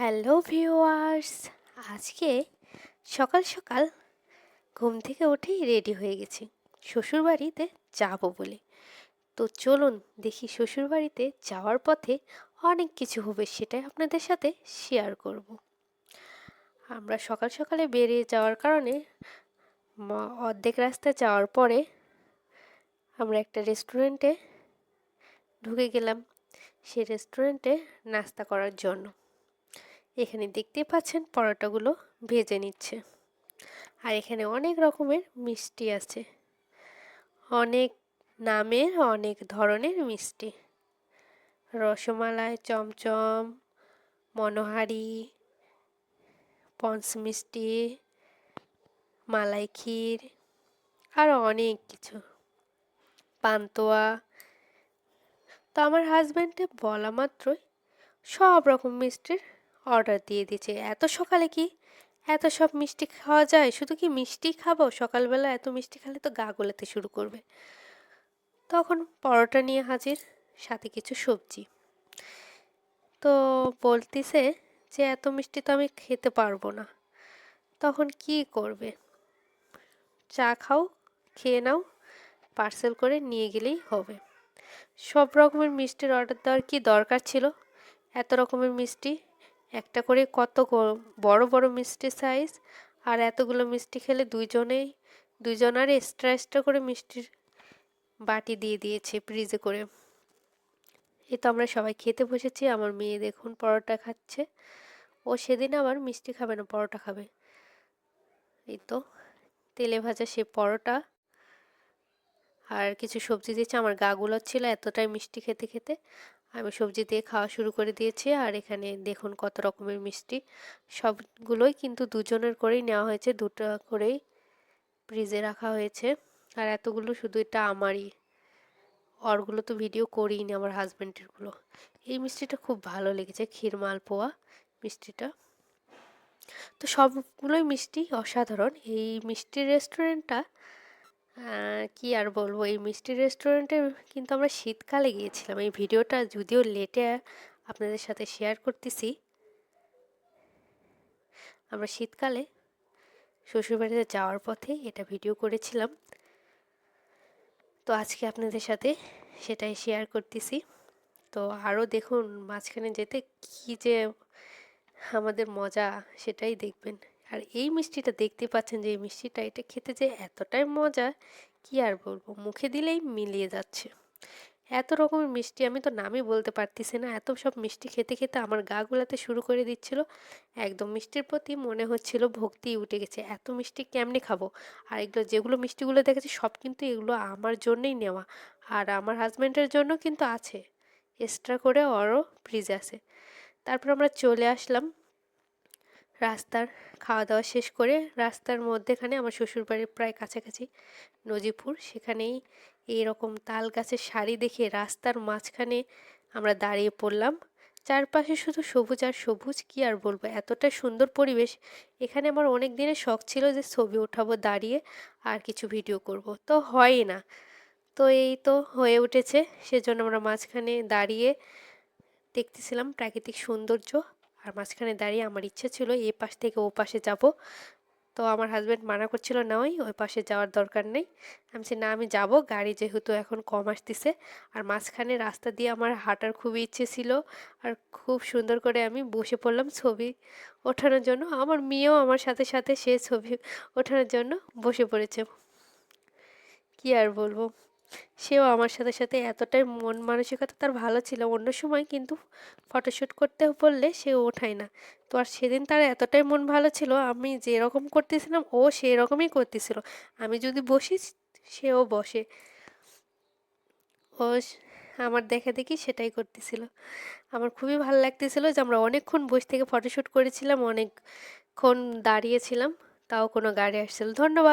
Hello viewers, আজকে সকাল সকাল ঘুম থেকে উঠেই রেডি হয়ে গেছি। শ্বশুরবাড়িতে যাব বলে। তো চলুন দেখি শ্বশুরবাড়িতে যাওয়ার পথে অনেক কিছু হবে সেটাই আপনাদের সাথে শেয়ার করব। আমরা সকাল সকালে বেরিয়ে যাওয়ার কারণে অর্ধেক রাস্তা যাওয়ার পরে আমরা একটা রেস্টুরেন্টে ঢুকে গেলাম। সেই রেস্টুরেন্টে নাস্তা করার জন্য। এখানে দেখতে পাচ্ছেন পরোটাগুলো ভেজে নিচ্ছে। আর এখানে অনেক রকমের মিষ্টি আছে। অনেক নামের, অনেক ধরনের মিষ্টি। রসমালাই, চমচম, মনোহারি পঞ্চ মিষ্টি, মালাই ক্ষীর আরও অনেক কিছু। পান্তোয়া। তো আমার হাজব্যান্ডে বলা মাত্রই সব রকম মিষ্টির অর্ডার দিয়ে দিয়েছে এত সকালে কি? এত সব মিষ্টি খাওয়া যায়? শুধু কি মিষ্টি খাব? সকালবেলা এত মিষ্টি খেলে তো গা গোলাতে শুরু করবে। তখন পরোটা নিয়ে হাজির, সাথে কিছু সবজি। তো বলতিছে যে, এত মিষ্টি তো আমি খেতে পারব না। তখন কি করবে? চা খাও, খেয়ে নাও পার্সেল করে নিয়ে গেলেই হবে। সব রকমের মিষ্টির অর্ডার দেওয়ার কি দরকার ছিল? এত রকমের মিষ্টি একটা করে কত বড় বড় মিষ্টি সাইজ আর এতগুলো মিষ্টি খেলে দুইজনেই দুইজনার এক্সট্রা এক্সট্রা করে মিষ্টির বাটি দিয়ে দিয়েছে ফ্রিজে করে। এই তো আমরা সবাই খেতে বসেছি, আমার মেয়ে দেখুন পরোটা খাচ্ছে। ও সেদিন আবার মিষ্টি খাবে না, পরোটা খাবে। এই তো তেলে ভাজা সে পরোটা আর কিছু সবজি দিয়েছে, আমার গা ছিল এতটাই মিষ্টি খেতে খেতে। আমি সবজি দিয়ে খাওয়া শুরু করে দিয়েছি আর এখানে দেখুন কত রকমের মিষ্টি। সবগুলোই কিন্তু দুজনের করেই নেওয়া হয়েছে, দুটো করেই ফ্রিজে রাখা হয়েছে। আর এতগুলো শুধু এটা আমারই। অরগুলো তো ভিডিও করিনি আমার হাজব্যান্ডেরগুলো এই মিষ্টিটা খুব ভালো লেগেছে, ক্ষীর মালপোয়া মিষ্টিটা। তো সবগুলোই মিষ্টি অসাধারণ। এই মিষ্টির রেস্টুরেন্টটা কি আর বলব? এই মিষ্টি রেস্টুরেন্টে কিন্তু আমরা শীতকালে গিয়েছিলাম। এই ভিডিওটা যদিও লেটে আপনাদের সাথে শেয়ার করতেছি। আমরা শীতকালে শ্বশুরবাড়িতে যাওয়ার পথে এটা ভিডিও করেছিলাম। তো আজকে আপনাদের সাথে সেটাই শেয়ার করতেছি। তো আরও দেখুন, মাঝখানে যেতে কী যে আমাদের মজা সেটাই দেখবেন। আর এই মিষ্টিটা দেখতে পাচ্ছেন যে, এই মিষ্টিটা, এটা খেতে যে এতটাই মজা, কি আর বলব? মুখে দিলেই মিলিয়ে যাচ্ছে। এত রকমের মিষ্টি, আমি তো নামই বলতে পারতেছি না। এত সব মিষ্টি খেতে খেতে আমার গা গুলাতে শুরু করে দিচ্ছিল। একদম মিষ্টির প্রতি মনে হচ্ছিল ভক্তি উঠে গেছে। এত মিষ্টি কেমনি খাব? আর এগুলো, যেগুলো মিষ্টিগুলো দেখেছি, সব কিন্তু এগুলো আমার জন্যই নেওয়া। আর আমার হাজব্যান্ডের জন্য কিন্তু আছে। এক্সট্রা করে ওরও ফ্রিজ আছে। তারপর আমরা চলে আসলাম রাস্তার খাওয়া দাওয়া শেষ করে রাস্তার মধ্যেখানে আমার শ্বশুরবাড়ির প্রায় কাছাকাছি নজিপুর সেখানেই এইরকম তাল গাছের শাড়ি দেখে রাস্তার মাঝখানে আমরা দাঁড়িয়ে পড়লাম। চারপাশে শুধু সবুজ আর সবুজ, কি আর বলব? এতটা সুন্দর পরিবেশ। এখানে আমার অনেক দিনের শখ ছিল যে ছবি ওঠাবো, দাঁড়িয়ে আর কিছু ভিডিও করব। তো হয় না। তো এই তো হয়ে উঠেছে। সেজন্য আমরা মাঝখানে দাঁড়িয়ে দেখতেছিলাম প্রাকৃতিক সৌন্দর্য। আর মাঝখানে দাঁড়িয়ে আমার ইচ্ছে ছিল এ পাশ থেকে ও পাশে যাব। তো আমার হাজব্যান্ড মানা করছিল না ওই ওই পাশে যাওয়ার দরকার নেই। আমি না, আমি যাব। গাড়ি যেহেতু এখন কম আসতেছে। আর মাঝখানে রাস্তা দিয়ে আমার হাঁটার খুবই ইচ্ছে ছিল। আর খুব সুন্দর করে আমি বসে পড়লাম ছবি ওঠানোর জন্য। আমার মেয়েও আমার সাথে সাথে সে ছবি ওঠানোর জন্য বসে পড়েছে। কি আর বলব? সেও আমার সাথে সাথে এতটাই মন মানসিকতা তার ভালো ছিল। অন্য সময় কিন্তু ফটোশ্যুট করতে বললে সে ওঠায় না। তো আর সেদিন তার এতটাই মন ভালো ছিল, আমি যেরকম করতেছিলাম ও সেই রকমই করতেছিল। আমি যদি বসি, সেও বসে। ও আমার দেখা দেখি সেটাই করতেছিল। আমার খুবই ভালো লাগতেছিল যে আমরা অনেকক্ষণ বসে থেকে ফটোশ্যুট করেছিলাম, অনেকক্ষণ দাঁড়িয়েছিলাম, তাও কোনো গাড়ি আসছিল। ধন্যবাদ।